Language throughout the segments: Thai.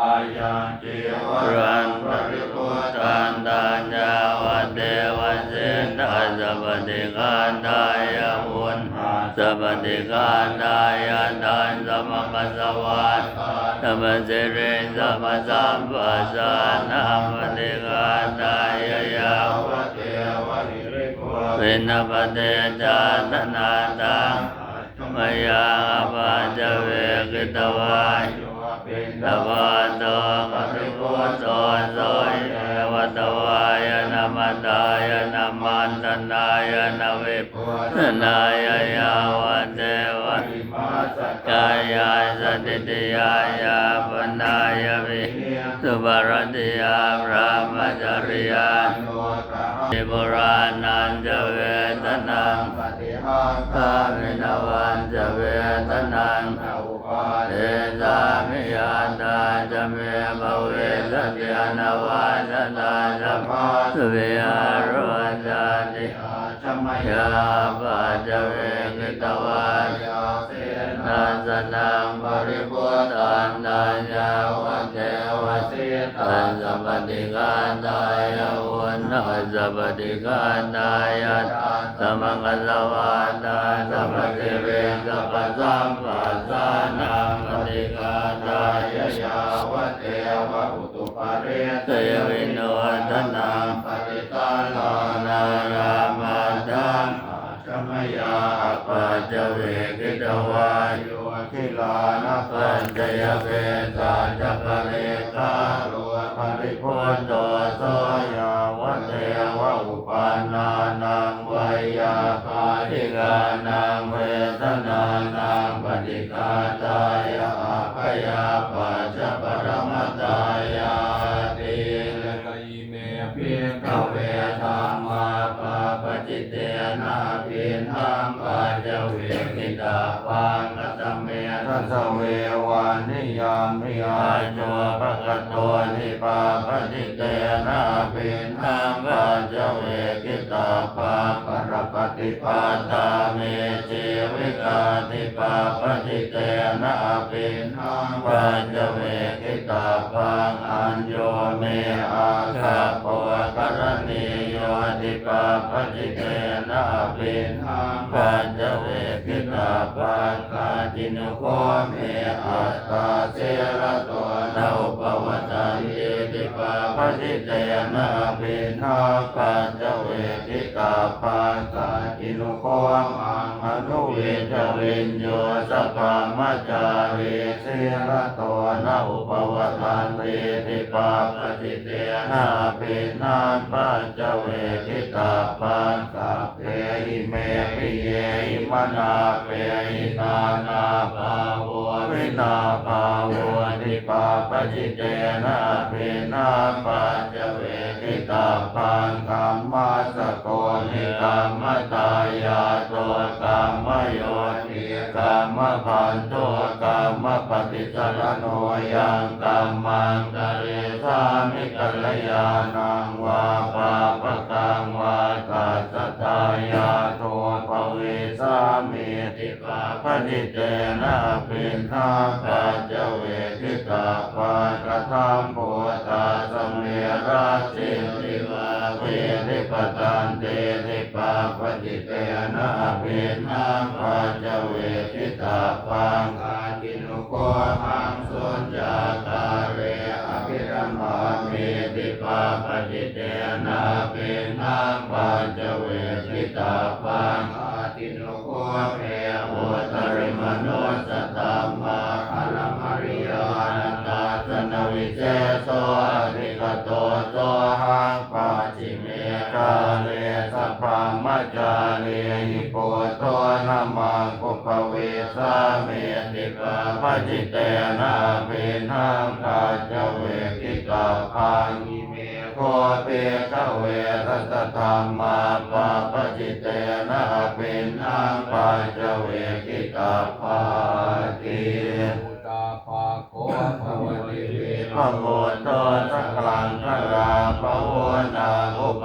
อายังจิวรันปริพุทธันตาญาวันเดวันเสนตาสัพติการดายาวุนสัพติการดายาทานสัมมปัสสวาสัมมสิริสัมสัมปัสสานาปฏิการดายายาวะเทวะหิริโกวินาปเตจาตนาตังมยาปาจเวกิตวาย ตวะโตปฏิพุทโตโสยเอวตวายนามัตตายนามันตนายนาวิปุตนายยาวเทวะมาสัจกายาสติติยายาปนายวิสุบารติยาพระมจริยาโนตติบุรานันจเวทนังปฏิหารกามินวันจเวทนังอุปา เทเดสามิยาตาจะเมภเวสติอนวาสตาจะพาสเวหารุจาติอาชมยาปาจะเวกิตวายาเสนาสนังปริพุทธันตายาวะเทวสิตันสัพพติการตายาวุนนาสัพพติการตายาสัมังกัสวาตาสัพพติเรสัพพสัมปัสสานังปฏิการตายยาวเทวะอุตุปาเรเตยวินโนทนังปฏิตาลานารามาทังชมยาปัจเวกิตวายโยคิลานะปัญจยเวสาจักเรกาโลปริพุพุททโตโตโสโสยาวเทวะอุปานานังวายาคาติกานังเวทนานังปฏิกาตายา ยาปัจ นะปินหังปัจเวกิตาปังกตเมทัสเววานิยามิอาอาโยโยปะกะโตนิปาปจิเตนะปินหังปัจเวกิตาปังปรปฏิปาตาเมเจวิกาติปาปจิเตนะปินหังปัจเวกิตาปังอัญโยเมอาคาโปกรณี ปาปจิเตนะปินหังปัญจเวกิตาปังกาจินุโคเมอัตตาเสระตัวนาอุปวัตันติ ปาปจิเตนะปินหังปัจจเวกิตาปังกาจินุโคมังอนุเวจวินโยสัพพะมัจจาริเสระตัวนาอุปวัตันติติปาปจิเตนะปินหังปัจจเวกิตาปังกาเปหิเมปิเยหิมนาเปหินานาภาววินาภาิปาปจิเตนะปินหังปัจเวกิตาปังกรรมัสโกนิกรรมตายาตัวกรรมโยติกรรมพันตัวกรรมปฏิสรโนยังกรรมังกะเรสามิกัลยาณังวาปาปกังวาตัสสตายาโทภเวสามิติปาปฏิเตนะปินทาปัจเวท ปากระทำโพธาสมเมราสิติวาเวทิปตันเตทิปาปฏิเตนะปินาปัจเจเวทิตาปังกาจินุโกหังสุญญาตาเรอภิรมมาเมมิติปาปฏิเตนะเป็นาปัจเจเวทิตาปังกาจินุโกเมโอโอตตริริมโนสตาตมมา โสอริกโตโสหังปาจิเมกาเลสัพพะมัจจาเลหิโปโตนามังกุปเวสาเมติปาปจิเตนะเป็นทางปัจเจเวกิตาพังอิเมโคเปกเวรัตธรรมาปาปจิเตนะเป็นอังปัจเจเวกิตาภา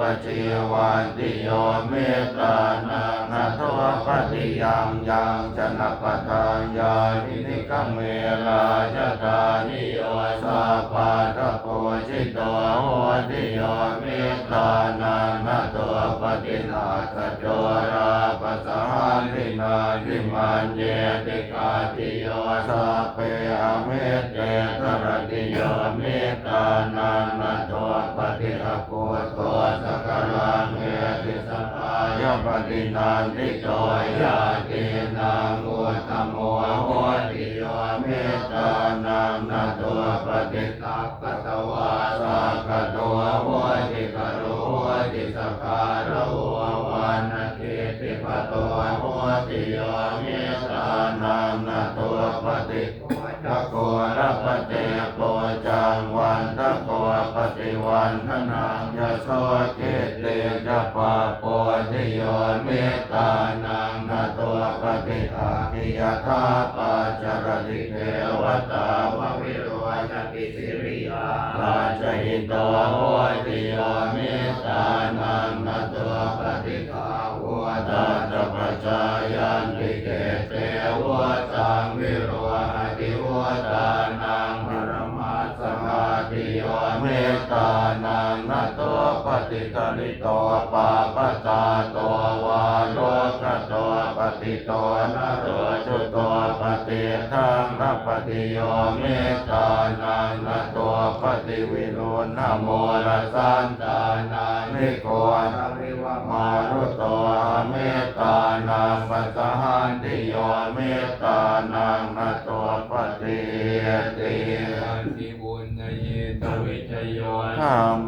อุปจิวันติโยเมตานังนาทวปฏิยังยังชนะปทานยาทินิกเมลายตานิโยสัพพะทะโกชิตโตโหติโยเมตานังนาทวปฏินาสโจราปัสหันตินาทิมันเยติกาติโยสัพเพอเมตเตตระติโยเมตานังนาท วปฏิอาโกตสักการะเมติสัพพายปฏินันติโตยาตินังอุตตโมโหติโยเมตานังนาทวปฏิตักกตวาสักกตวโหติกโรโหติสการะโหวันาเกติปะโตโหติโยเม ปฏิวันทนังยะโสเกเตจปะโปติโยเมตานังนาทวปฏิอาคิยทาปัจจรติเทวตาววิโรจติสิริยาราชหิตโตโหติโยเมตานังนาทวปฏิภาวัวตาจปัจจาย ปฏิกริโตปาปตาโตวาโลกโตปฏิโตนะโรจุโตปฏิทังนปฏิโยเมตานังนาทวปฏิวิโรนโมรสันตานานิโกนวิวมารุโตเมตานังปัสสหันติโยเมตานังนาทวปฏิติอันติบุญญเยตวิจโยธรรม